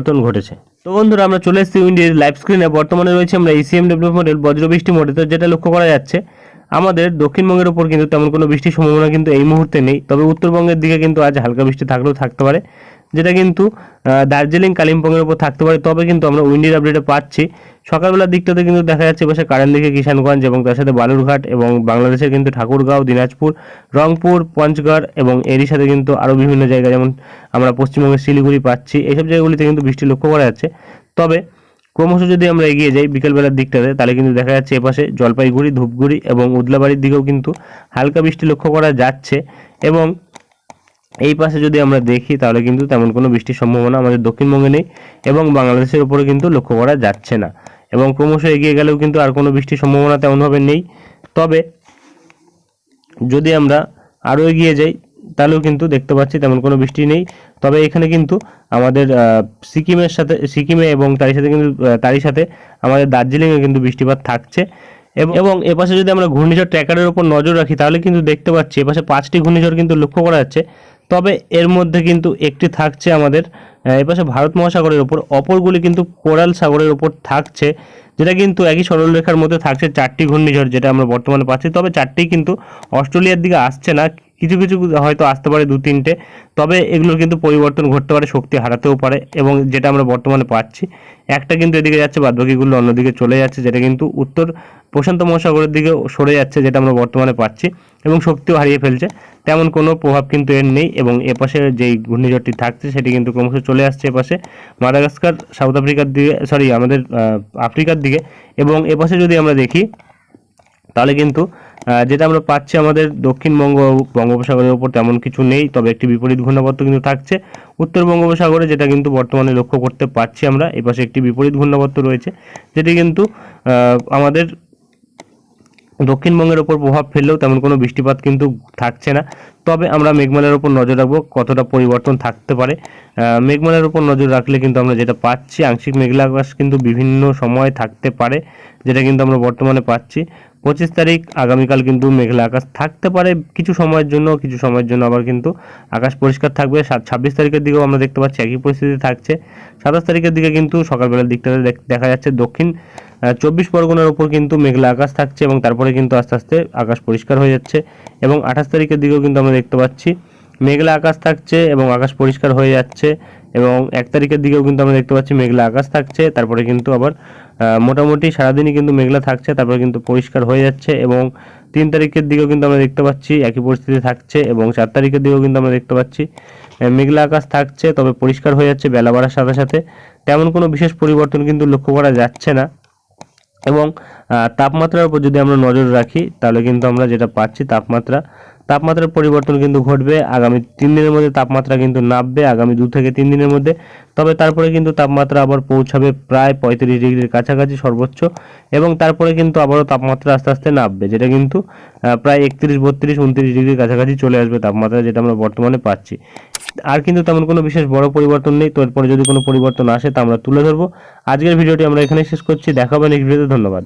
পরিবর্তন ঘটেছে। তো বন্ধুরা, আমরা চলে এসেছি উইন্ডির লাইভ স্ক্রিনে বর্তমানে রয়েছে আমরা ইসিএম ডেভেলপ মডেল বজ্রবৃষ্টি মডেল তো যেটা লক্ষ্য করা যাচ্ছে। আমাদের দক্ষিণবঙ্গের উপর কিন্তু তেমন কোনো বৃষ্টির সম্ভাবনা কিন্তু এই মুহূর্তে নেই। তবে উত্তরবঙ্গের দিকে কিন্তু আজ হালকা বৃষ্টি থাকলেও থাকতে পারে। যেটা কিন্তু দার্জিলিং, কালিম্পংয়ের উপর থাকতে পারে। তবে কিন্তু আমরা উইন্ডির আপডেটে পাচ্ছি। সকালবেলার দিকটাতে কিন্তু দেখা যাচ্ছে, পাশে কারেন্ট দিকে কিষানগঞ্জ এবং তার সাথে বালুরঘাট এবং বাংলাদেশের কিন্তু ঠাকুরগাঁও, দিনাজপুর, রংপুর, পঞ্চগড় এবং এরই সাথে কিন্তু আরও বিভিন্ন জায়গা যেমন আমরা পশ্চিমবঙ্গের শিলিগুড়ি পাচ্ছি। এইসব জায়গাগুলিতে কিন্তু বৃষ্টি লক্ষ্য করা যাচ্ছে। তবে ক্রমশ যদি আমরা এগিয়ে যাই বিকেলবেলার দিকটাতে, তাহলে কিন্তু দেখা যাচ্ছে এপাশে জলপাইগুড়ি, ধূপগুড়ি এবং উদলাবাড়ির দিকেও কিন্তু হালকা বৃষ্টি লক্ষ্য করা যাচ্ছে এবং এই পাশে যদি আমরা দেখি, তাহলে কিন্তু তেমন কোনো বৃষ্টির সম্ভাবনা আমাদের দক্ষিণবঙ্গে নেই এবং বাংলাদেশের উপরে কিন্তু লক্ষ্য করা যাচ্ছে না। এবং ক্রমশ এগিয়ে গেলেও কিন্তু আর কোনো বৃষ্টির সম্ভাবনা তেমনভাবে নেই। তবে যদি আমরা আরও এগিয়ে যাই, তাহলেও কিন্তু দেখতে পাচ্ছি তেমন কোনো বৃষ্টি নেই। তবে এখানে কিন্তু আমাদের সিকিমের সাথে, সিকিমে এবং তারই সাথে কিন্তু তারই সাথে আমাদের দার্জিলিংয়ে কিন্তু বৃষ্টিপাত থাকছে। এবং এপাশে যদি আমরা ঘূর্ণিঝড় ট্র্যাকারের উপর নজর রাখি, তাহলে কিন্তু দেখতে পাচ্ছি এপাশে পাঁচটি ঘূর্ণিঝড় কিন্তু লক্ষ্য করা যাচ্ছে। তবে এর মধ্যে কিন্তু একটি থাকছে আমাদের এপাশে ভারত মহাসাগরের উপর অপরগুলি কিন্তু কোরাল সাগরের উপর থাকছে, যেটা কিন্তু একই সরলরেখার মধ্যে থাকছে চারটি ঘূর্ণিঝড় যেটা আমরা বর্তমানে পাচ্ছি, তবে চারটি কিন্তু অস্ট্রেলিয়ার দিকে আসছে না, কিছু কিছু হয়তো আসতে পারে দু তিনটে, তবে এগুলোর কিন্তু পরিবর্তন ঘটতে পারে, শক্তি হারাতেও পারে, এবং যেটা আমরা বর্তমানে পাচ্ছি, একটা কিন্তু এদিকে যাচ্ছে, বাদবাকিগুলো অন্যদিকে চলে যাচ্ছে, যেটা কিন্তু উত্তর প্রশান্ত মহাসাগরের দিকে সরে যাচ্ছে, যেটা আমরা বর্তমানে পাচ্ছি, এবং শক্তিও হারিয়ে ফেলছে। তেমন কোনো প্রভাব কিন্তু এর নেই এবং এপাশে যেই ঘূর্ণিঝড়টি থাকছে সেটি কিন্তু ক্রমশ চলে আসছে এপাশে মাদাগাস্কার, সাউথ আফ্রিকার দিকে সরি আমাদের আফ্রিকার দিকে এবং এপাশে যদি আমরা দেখি, তাহলে কিন্তু যেটা আমরা পাচ্ছি আমাদের দক্ষিণবঙ্গ বঙ্গোপসাগরের উপর তেমন কিছু নেই, তবে একটি বিপরীত ঘূর্ণাবর্ত কিন্তু থাকছে। উত্তর বঙ্গোপসাগরে যেটা কিন্তু বর্তমানে লক্ষ্য করতে পারছি আমরা, এপাশে একটি বিপরীত ঘূর্ণাবর্ত রয়েছে, যেটি কিন্তু আমাদের দক্ষিণবঙ্গের ওপর প্রভাব ফেললেও তেমন কোনো বৃষ্টিপাত কিন্তু থাকছে না। তবে আমরা মেঘমালার ওপর নজর রাখব, কতটা পরিবর্তন থাকতে পারে। মেঘমালার ওপর নজর রাখলে কিন্তু আমরা যেটা পাচ্ছি, আংশিক মেঘলা আকাশ কিন্তু বিভিন্ন সময় থাকতে পারে, যেটা কিন্তু আমরা বর্তমানে পাচ্ছি। পঁচিশ তারিখ, আগামীকাল কিন্তু মেঘলা আকাশ থাকতে পারে কিছু সময়ের জন্য, কিছু সময়ের জন্য আবার কিন্তু আকাশ পরিষ্কার থাকবে। ছাব্বিশ তারিখের দিকেও আমরা দেখতে পাচ্ছি একই পরিস্থিতি থাকছে। সাতাশ তারিখের দিকে কিন্তু সকালবেলার দিকটাতে দেখ- যাচ্ছে দক্ষিণ চব্বিশ পরগনার উপর কিন্তু মেঘলা আকাশ থাকছে এবং তারপরে কিন্তু আস্তে আস্তে আকাশ পরিষ্কার হয়ে যাচ্ছে এবং আঠাশ তারিখের দিকেও কিন্তু আমরা দেখতে পাচ্ছি। মেঘলা আকাশ থাকছে এবং আকাশ পরিষ্কার হয়ে যাচ্ছে এবং এক তারিখের দিকেও কিন্তু আমরা দেখতে পাচ্ছি মেঘলা আকাশ থাকছে, তারপরে কিন্তু আবার মোটামুটি সারাদিনই কিন্তু মেঘলা থাকছে, তারপরে কিন্তু পরিষ্কার হয়ে যাচ্ছে এবং তিন তারিখের দিকেও কিন্তু আমরা দেখতে পাচ্ছি একই পরিস্থিতি থাকছে এবং চার তারিখের দিকেও কিন্তু আমরা দেখতে পাচ্ছি মেঘলা আকাশ থাকছে তবে পরিষ্কার হয়ে যাচ্ছে বেলা বাড়ার সাথে সাথে। তেমন কোনো বিশেষ পরিবর্তন কিন্তু লক্ষ্য করা যাচ্ছে না। এবং তাপমাত্রার উপর যদি আমরা নজর রাখি তাহলে কিন্তু আমরা যেটা পাচ্ছি তাপমাত্রা তাপমাত্রার পরিবর্তন কিন্তু ঘটবে আগামী তিন দিনের মধ্যে তাপমাত্রা কিন্তু নামবে আগামী দু থেকে তিন দিনের মধ্যে। তবে তারপরে কিন্তু তাপমাত্রা আবার পৌঁছাবে প্রায় পঁয়ত্রিশ ডিগ্রির কাছাকাছি সর্বোচ্চ এবং তারপরে কিন্তু আবারও তাপমাত্রা আস্তে আস্তে নামবে, যেটা কিন্তু প্রায় একত্রিশ, বত্রিশ, উনত্রিশ ডিগ্রির কাছাকাছি চলে আসবে তাপমাত্রা যেটা আমরা বর্তমানে পাচ্ছি। আর কিন্তু তেমন কোনো বিশেষ বড় পরিবর্তন নেই, তো এরপরে যদি কোনো পরিবর্তন আসে তা আমরা তুলে ধরবো। আজকের ভিডিওটি আমরা এখানে শেষ করছি, দেখা হবে নেক্সট ভিডিওতে, ধন্যবাদ।